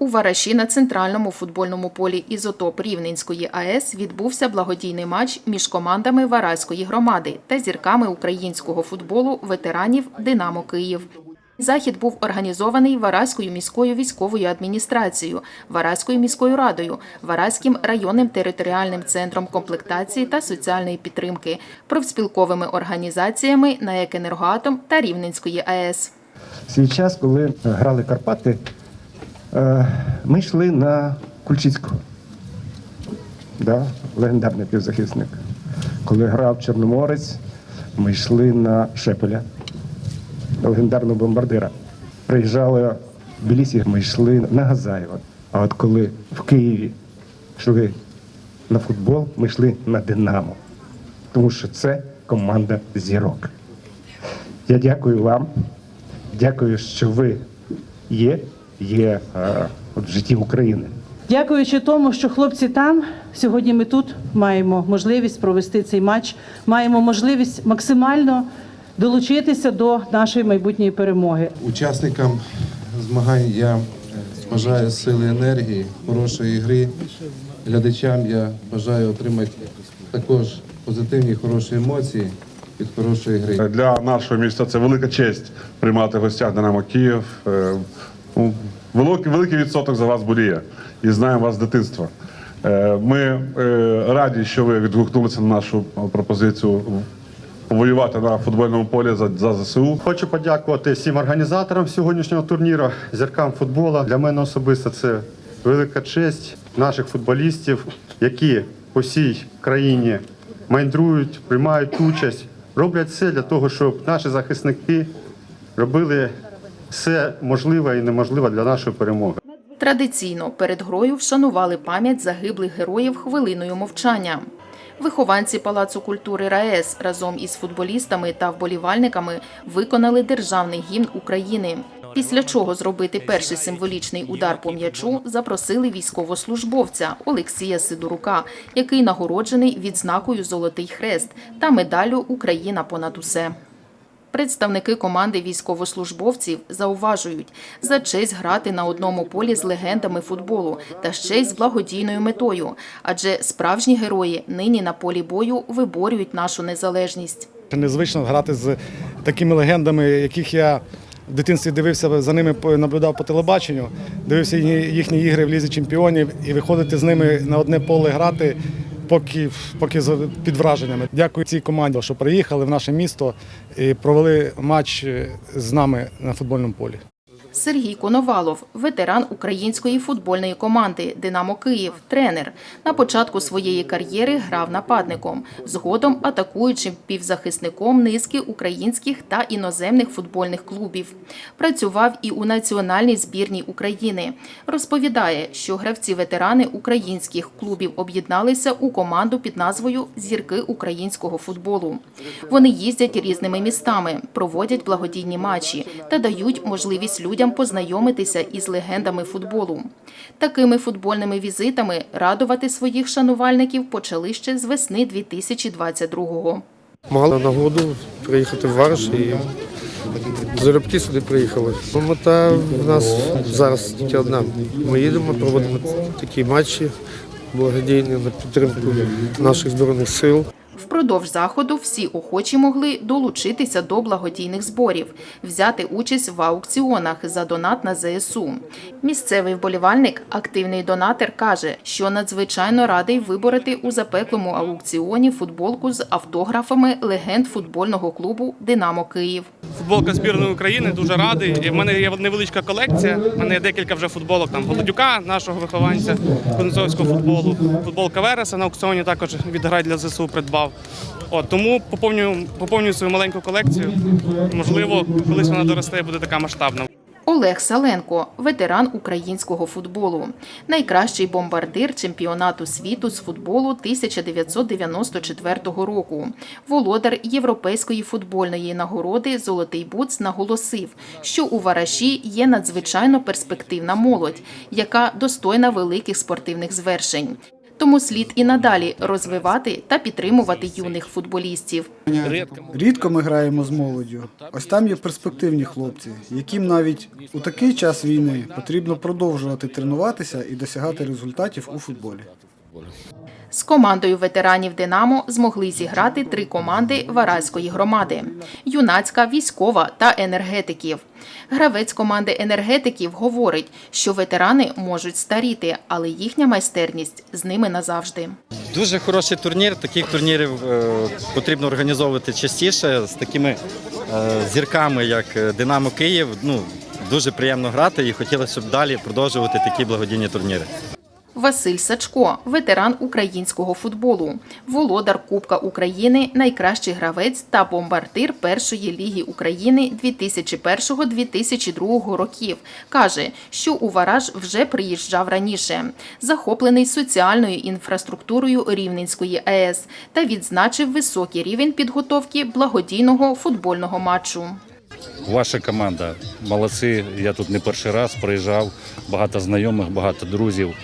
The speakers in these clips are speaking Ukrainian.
У Вараші на центральному футбольному полі Ізотоп Рівненської АЕС відбувся благодійний матч між командами Вараської громади та зірками українського футболу ветеранів Динамо Київ. Захід був організований Вараською міською військовою адміністрацією, Вараською міською радою, Вараським районним територіальним центром комплектації та соціальної підтримки, профспілковими організаціями НАЕК «Енергоатом» та Рівненської АЕС. Свій час, коли грали Карпати, ми йшли на Кульчицького, да, легендарний півзахисник. Коли грав Чорноморець, ми йшли на Шепеля, легендарного бомбардира. Приїжджали в Білісі, ми йшли на Газаєва. А от коли в Києві йшли на футбол, ми йшли на Динамо. Тому що це команда зірок. Я дякую вам. Дякую, що ви є, є е, в житті України. Дякуючи тому, що хлопці там, сьогодні ми тут маємо можливість провести цей матч, маємо можливість максимально долучитися до нашої майбутньої перемоги. Учасникам змагань я бажаю сили енергії, хорошої гри. Глядачам я бажаю отримати також позитивні хороші емоції від хорошої гри. Для нашого міста це велика честь приймати в гостях Динамо Київ. Е, Великий, великий відсоток за вас боліє і знаємо вас з дитинства. Е, Ми е, раді, що ви відгукнулися на нашу пропозицію повоювати на футбольному полі за, за ЗСУ. Хочу подякувати всім організаторам сьогоднішнього турніру, зіркам футболу. Для мене особисто це велика честь наших футболістів, які по всій країні майндрують, приймають участь, роблять все для того, щоб наші захисники робили все можливе і неможливе для нашої перемоги. Традиційно перед грою вшанували пам'ять загиблих героїв хвилиною мовчання. Вихованці Палацу культури РаЕС разом із футболістами та вболівальниками виконали державний гімн України. Після чого зробити перший символічний удар по м'ячу запросили військовослужбовця Олексія Сидорука, який нагороджений відзнакою Золотий хрест та медаллю Україна понад усе. Представники команди військовослужбовців зауважують за честь грати на одному полі з легендами футболу та ще й з благодійною метою, адже справжні герої нині на полі бою виборюють нашу незалежність. Незвично грати з такими легендами, яких я в дитинстві дивився за ними, наблюдав по телебаченню, дивився їхні ігри в лізі чемпіонів і виходити з ними на одне поле грати. Поки, поки під враженнями. Дякую цій команді, що приїхали в наше місто і провели матч з нами на футбольному полі. Сергій Коновалов, ветеран української футбольної команди Динамо Київ, тренер. На початку своєї кар'єри грав нападником, згодом атакуючим півзахисником низки українських та іноземних футбольних клубів. Працював і у національній збірній України. Розповідає, що гравці-ветерани українських клубів об'єдналися у команду під назвою Зірки українського футболу. Вони їздять різними містами, проводять благодійні матчі та дають можливість людям познайомитися із легендами футболу. Такими футбольними візитами радувати своїх шанувальників почали ще з весни 2022-го. Мали нагоду приїхати в Варш і залюбки сюди приїхали. Ну, Мета в нас зараз тільки одна. Ми їдемо, проводимо такі матчі благодійні на підтримку наших збройних сил. Впродовж заходу всі охочі могли долучитися до благодійних зборів, взяти участь в аукціонах за донат на ЗСУ. Місцевий вболівальник, активний донатор, каже, що надзвичайно радий вибороти у запеклому аукціоні футболку з автографами легенд футбольного клубу Динамо Київ. Футболка збірної України дуже радий. І в мене є невеличка колекція. У мене є декілька вже футболок там Голодюка, нашого вихованця кузнецовського футболу. Футболка Вереса на аукціоні також від грай для ЗСУ придбав. От тому поповнюю, поповнюю свою маленьку колекцію. Можливо, колись вона доросте і буде така масштабна. Олег Саленко, ветеран українського футболу, найкращий бомбардир чемпіонату світу з футболу 1994 року. Володар європейської футбольної нагороди Золотий Буц наголосив, що у Вараші є надзвичайно перспективна молодь, яка достойна великих спортивних звершень. Тому слід і надалі розвивати та підтримувати юних футболістів. Рідко ми граємо з молоддю. Ось там є перспективні хлопці, яким навіть у такий час війни потрібно продовжувати тренуватися і досягати результатів у футболі. З командою ветеранів Динамо змогли зіграти три команди Варазької громади: юнацька, військова та енергетиків. Гравець команди енергетиків говорить, що ветерани можуть старіти, але їхня майстерність з ними назавжди. Дуже хороший турнір. Таких турнірів е, потрібно організовувати частіше з такими е, зірками, як е, Динамо Київ. Ну дуже приємно грати і хотілося, б далі продовжувати такі благодійні турніри. Василь Сачко, ветеран українського футболу, володар Кубка України, найкращий гравець та бомбардир першої ліги України 2001-2002 років. каже, що у Вараж вже приїжджав раніше, захоплений соціальною інфраструктурою Рівненської АЕС та відзначив високий рівень підготовки благодійного футбольного матчу. Ваша команда молодці. Я тут не перший раз приїжджав, багато знайомих, багато друзів.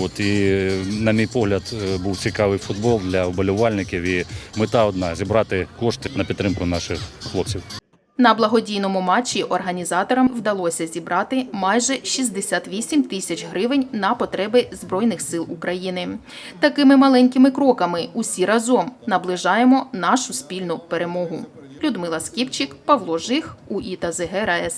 От, і, на мій погляд, е, був цікавий футбол для вболівальників. І мета одна зібрати кошти на підтримку наших хлопців. На благодійному матчі організаторам вдалося зібрати майже 68 тисяч гривень на потреби Збройних сил України. Такими маленькими кроками усі разом наближаємо нашу спільну перемогу. Людмила Скіпчик, Павло Жих, УІТА ЗГ.